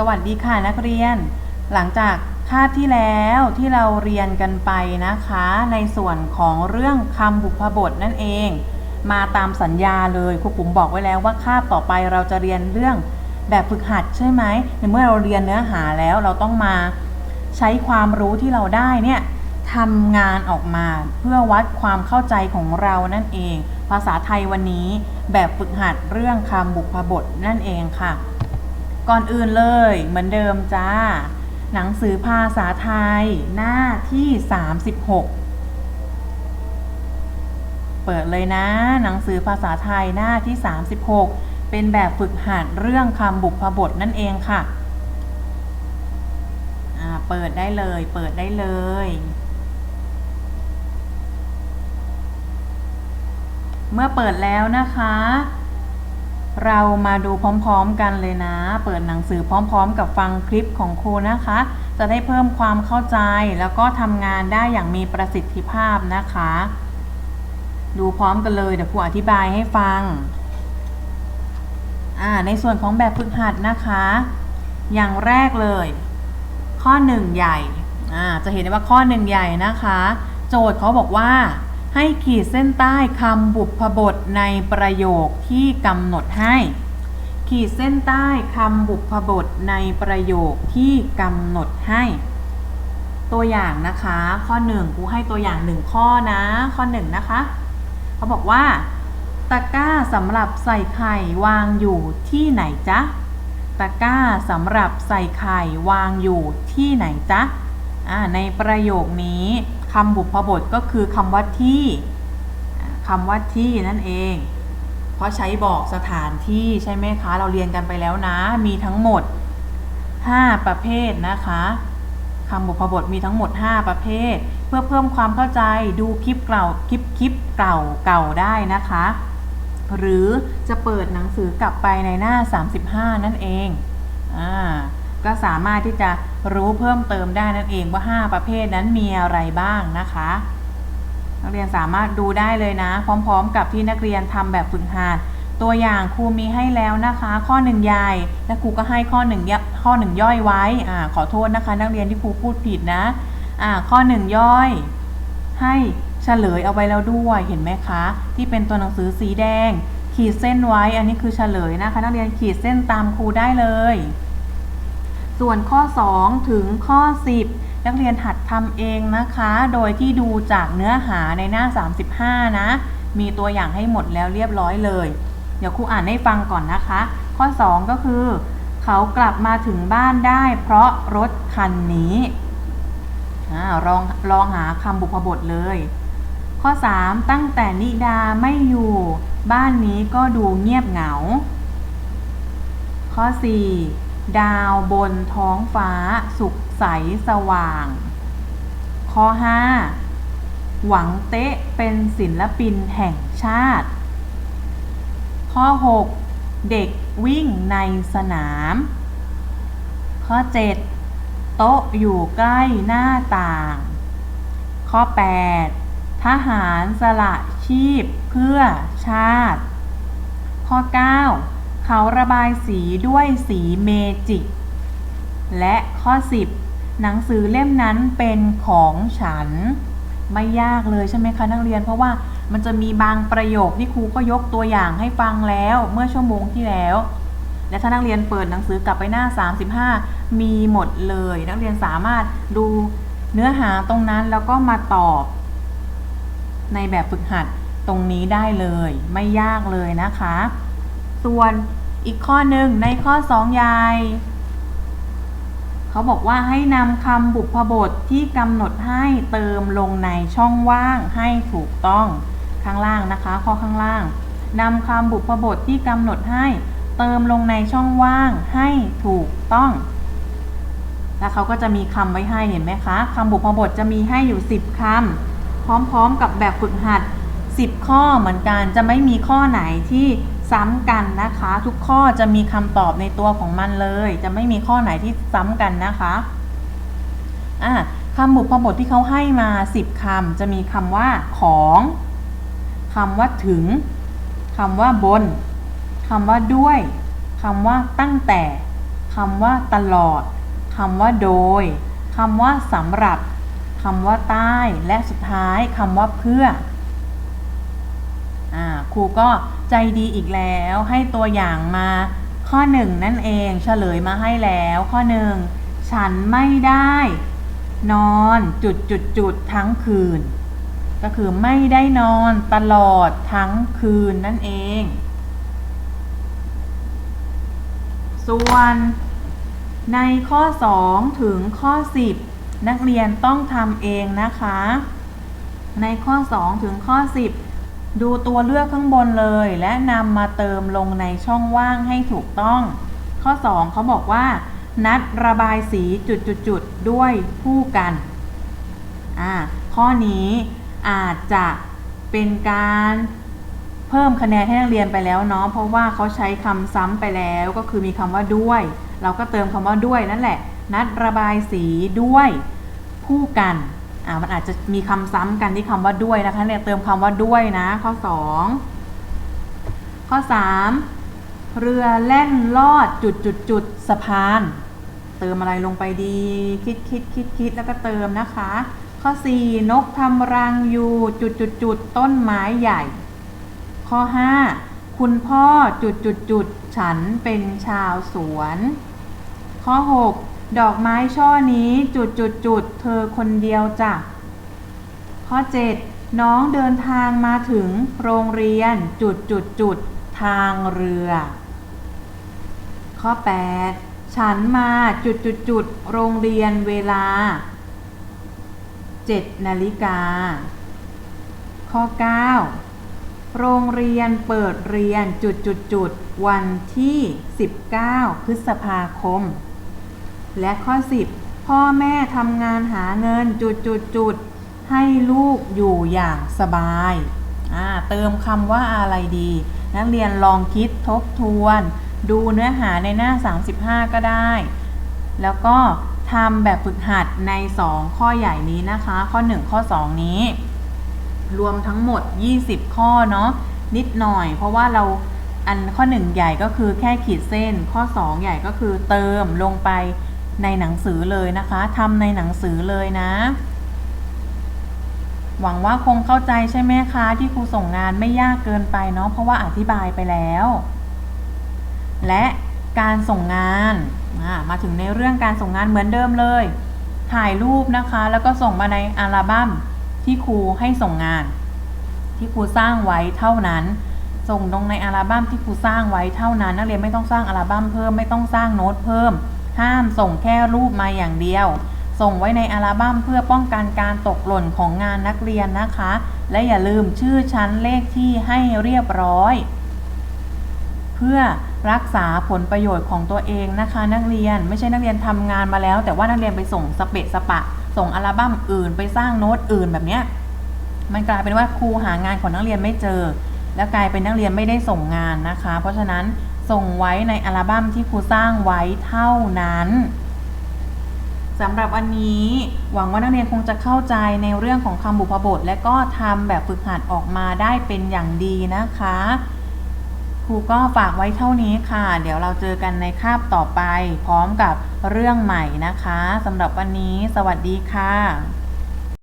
สวัสดีค่ะนักเรียน หลังจากคาบที่แล้วที่เราเรียนกันไปนะคะ ในส่วนของเรื่องคำบุพบทนั่นเอง มาตามสัญญาเลยครูปุ๋มบอกไว้แล้วว่าคาบต่อไปเราจะเรียนเรื่องแบบฝึกหัดใช่ไหมในเมื่อเราเรียนเนื้อหาแล้วเราต้องมาใช้ความรู้ที่เราได้เนี่ยทำงานออกมาเพื่อวัดความเข้าใจของเรานั่นเอง ภาษาไทยวันนี้แบบฝึกหัดเรื่องคำบุพบทนั่นเองค่ะ ก่อนอื่นเลย เหมือนเดิมจ้า หนังสือภาษาไทย หน้าที่ 36 เปิดเลยนะ หนังสือภาษาไทยหน้าที่ 36 เป็นแบบฝึกหัดเรื่องคำบุพบทนั่นเองค่ะเปิดได้เลย เปิดได้เลย เมื่อเปิดแล้วนะคะ เรามาดูพร้อมๆกันเลยนะ เปิดหนังสือพร้อมๆ กับฟังคลิปของครูนะคะ จะได้เพิ่มความเข้าใจแล้วก็ทำงานได้อย่างมีประสิทธิภาพนะคะ ดูพร้อมกันเลยเดี๋ยวครูอธิบายให้ฟังอ่าในส่วนของแบบฝึกหัดนะคะ อย่างแรกเลย ข้อหนึ่งใหญ่อ่าจะเห็นได้ว่าข้อหนึ่งใหญ่นะคะ โจทย์เขาบอกว่า ให้ขีดเส้นใต้คำบุพบทในประโยคที่กำหนดให้ ขีดเส้นใต้คำบุพบทในประโยคที่กำหนดให้ ตัวอย่างนะคะ ข้อหนึ่งครูให้ตัวอย่างหนึ่งข้อนะ ข้อหนึ่งนะคะเขาบอกว่าตะกร้าสำหรับใส่ไข่วางอยู่ที่ไหนจ๊ะตะกร้าสำหรับใส่ไข่วางอยู่ที่ไหนจ๊ะในประโยคนี้ คำบุพบทก็คือคำว่าที่คำว่าที่นั่นเอง เพราะใช้บอกสถานที่ใช่ไหมคะ เราเรียนกันไปแล้วนะ มีทั้งหมด 5 ประเภทนะคะคำบุพบทมีทั้งหมด 5 ประเภท เพื่อเพิ่มความเข้าใจดูคลิปเก่าคลิปคลิปเก่าเก่าได้นะคะ หรือจะเปิดหนังสือกลับไปในหน้า 35 นั่นเองอ่า ก็สามารถที่จะรู้เพิ่มเติมได้นั่นเองว่า 5 ประเภทนั้นมีอะไรบ้างนะคะ นักเรียนสามารถดูได้เลยนะ พร้อม ๆ กับที่นักเรียนทำแบบฝึกหัดตัวอย่างครูมีให้แล้วนะคะ ข้อหนึ่งใหญ่และครูก็ให้ข้อหนึ่งข้อหนึ่งย่อยไว้อ่าขอโทษนะคะ นักเรียนที่ครูพูดผิดนะอ่าข้อหนึ่งย่อย ให้เฉลยเอาไว้แล้วด้วยเห็นไหมคะ ที่เป็นตัวหนังสือสีแดง ขีดเส้นไว้อันนี้คือเฉลยนะคะ นักเรียนขีดเส้นตามครูได้เลย ส่วนข้อ 2 ถึงข้อ 10 นักเรียนหัดทำเองนะคะ โดยที่ดูจากเนื้อหาในหน้า 35 นะ มีตัวอย่างให้หมดแล้วเรียบร้อยเลย เดี๋ยวครูอ่านให้ฟังก่อนนะคะ ข้อ 2 ก็คือ เขากลับมาถึงบ้านได้เพราะรถคันนี้อลองลองหาคำบุพบทเลย ข้อ 3 ตั้งแต่นิดาไม่อยู่ บ้านนี้ก็ดูเงียบเหงา ข้อ 4 ดาวบนท้องฟ้า สุขใสสว่าง ข้อ 5 หวังเต๊ะเป็นศิลปินแห่งชาติ ข้อ 6 เด็กวิ่งในสนาม ข้อ 7 โต๊ะอยู่ใกล้หน้าต่าง ข้อ 8 ทหารสละชีพเพื่อชาติ ข้อ 9 เขาระบายสีด้วยสีเมจิก และข้อ 10 หนังสือเล่มนั้นเป็นของฉัน ไม่ยากเลยใช่ไหมคะนักเรียน เพราะว่ามันจะมีบางประโยคที่ครูก็ยกตัวอย่างให้ฟังแล้วเมื่อชั่วโมงที่แล้ว และถ้านักเรียนเปิดหนังสือกลับไปหน้า 35 มีหมดเลย นักเรียนสามารถดูเนื้อหาตรงนั้นแล้วก็มาตอบ ในแบบฝึกหัดตรงนี้ได้เลย ไม่ยากเลยนะคะ ส่วนอีกข้อหนึ่งในข้อ2ยาย เขาบอกว่าให้นำคำบุพบทที่กำหนดให้เติมลงในช่องว่างให้ถูกต้องข้างล่างนะคะ ข้อข้างล่างนำคำบุพบทที่กำหนดให้เติมลงในช่องว่างให้ถูกต้อง แล้วเขาก็จะมีคำไว้ให้เห็นไหมคะคำบุพบทจะมีให้อยู่ 10คำพร้อมๆกับแบบฝึกหัด 10 ข้อเหมือนกันจะไม่มีข้อไหนที่ ซ้ำกันนะคะ ทุกข้อจะมีคำตอบในตัวของมันเลย จะไม่มีข้อไหนที่ซ้ำกันนะคะอะคำบุพบทที่เขาให้มา 10คำจะมีคำว่าของคำว่าถึงคำว่าบนคำว่าด้วยคำว่าตั้งแต่คำว่าตลอดคำว่าโดยคำว่าสำหรับคำว่าใต้ และสุดท้ายคำว่าเพื่อ ครูก็ใจดีอีกแล้วให้ตัวอย่างมาข้อหนึ่งนั่นเองเฉลยมาให้แล้วข้อหนึ่งฉันไม่ได้ นอนจุดจุดจุดทั้งคืน ก็คือไม่ได้นอนตลอดทั้งคืนนั่นเอง ส่วนในข้อ 2 ถึงข้อ 10 นักเรียนต้องทำเองนะคะ ในข้อ 2 ถึงข้อ 10 ดูตัวเลือกข้างบนเลย และนำมาเติมลงในช่องว่างให้ถูกต้อง ข้อ 2เขาบอกว่า นัดระบายสีจุดๆด้วยผู้กันอ่าข้อนี้อาจจะเป็นการเพิ่มคะแนนให้นักเรียนไปแล้วเนาะเพราะว่าเขาใช้คำซ้ำไปแล้วก็คือมีคำว่าด้วย เราก็เติมคำว่าด้วยนั่นแหละ นัดระบายสีด้วย ผู้กัน อ่ามันอาจจะมีคำซ้ำกันที่คำว่าด้วยนะคะเนี่ยเติมคำว่าด้วยนะ ข้อ 2 ข้อ 3 เรือแล่นลอดจุดจุดจุดสะพาน เติมอะไรลงไปดี คิดคิดคิดคิดแล้วก็เติมนะคะ ข้อ 4 นกทำรังอยู่จุดจุดจุดต้นไม้ใหญ่ ข้อ 5 คุณพ่อจุดจุดจุดฉันเป็นชาวสวน ข้อ 6 ดอกไม้ช่อนี้จุดจุดจุดเธอคนเดียวจ้ะ ข้อ 7 น้องเดินทางมาถึงโรงเรียนจุดจุดจุดทางเรือ ข้อ 8 ฉันมาจุดจุดจุดโรงเรียนเวลา 7 นาฬิกา ข้อ 9 โรงเรียนเปิดเรียนจุดจุดจุดวันที่ 19 พฤษภาคม และข้อ 10 พ่อแม่ทำงานหาเงินจุดจุดจุดให้ลูกอยู่อย่างสบายาเติมคำว่าอะไรดี นักเรียนลองคิดทบทวน ดูเนื้อหาในหน้า 35 ก็ได้ แล้วก็ทำแบบฝึกหัดใน 2 ข้อใหญ่นี้นะคะ ข้อ 1 ข้อ 2 นี้ รวมทั้งหมด 20 ข้อเนาะนิดหน่อย เพราะว่าเราอันข้อ 1 ใหญ่ก็คือแค่ขีดเส้น ข้อ 2 ใหญ่ก็คือเติมลงไป ในหนังสือเลยนะคะทำในหนังสือเลยนะ หวังว่าคงเข้าใจใช่ไหมคะ ที่ครูส่งงานไม่ยากเกินไปเนาะเพราะว่าอธิบายไปแล้ว และการส่งงานมาถึงในเรื่องการส่งงานเหมือนเดิมเลย ถ่ายรูปนะคะ แล้วก็ส่งมาในอัลบั้มที่ครูให้ส่งงาน ที่ครูสร้างไว้เท่านั้น ส่งลงในอัลบั้มที่ครูสร้างไว้เท่านั้น นักเรียนไม่ต้องสร้างอัลบั้มเพิ่มไม่ต้องสร้างโน้ตเพิ่ม ห้ามส่งแค่รูปมาอย่างเดียว ส่งไว้ในอัลบั้มเพื่อป้องกันการตกหล่นของงานนักเรียนนะคะ และอย่าลืมชื่อชั้นเลขที่ให้เรียบร้อย เพื่อรักษาผลประโยชน์ของตัวเองนะคะ นักเรียนไม่ใช่นักเรียนทำงานมาแล้ว แต่ว่านักเรียนไปส่งสเปะสปะ ส่งอัลบั้มอื่น ไปสร้างโน้ตอื่นแบบเนี้ยมันกลายเป็นว่าครูหางานของนักเรียนไม่เจอ แล้วกลายเป็นนักเรียนไม่ได้ส่งงานนะคะ เพราะฉะนั้น ส่งไว้ในอัลบั้มที่ครูสร้างไว้เท่านั้นสำหรับวันนี้หวังว่านักเรียนคงจะเข้าใจในเรื่องของคำบุพบท และก็ทำแบบฝึกหัดออกมาได้เป็นอย่างดีนะคะ ครูก็ฝากไว้เท่านี้ค่ะ เดี๋ยวเราเจอกันในคาบต่อไป พร้อมกับเรื่องใหม่นะคะสำหรับวันนี้ สวัสดีค่ะ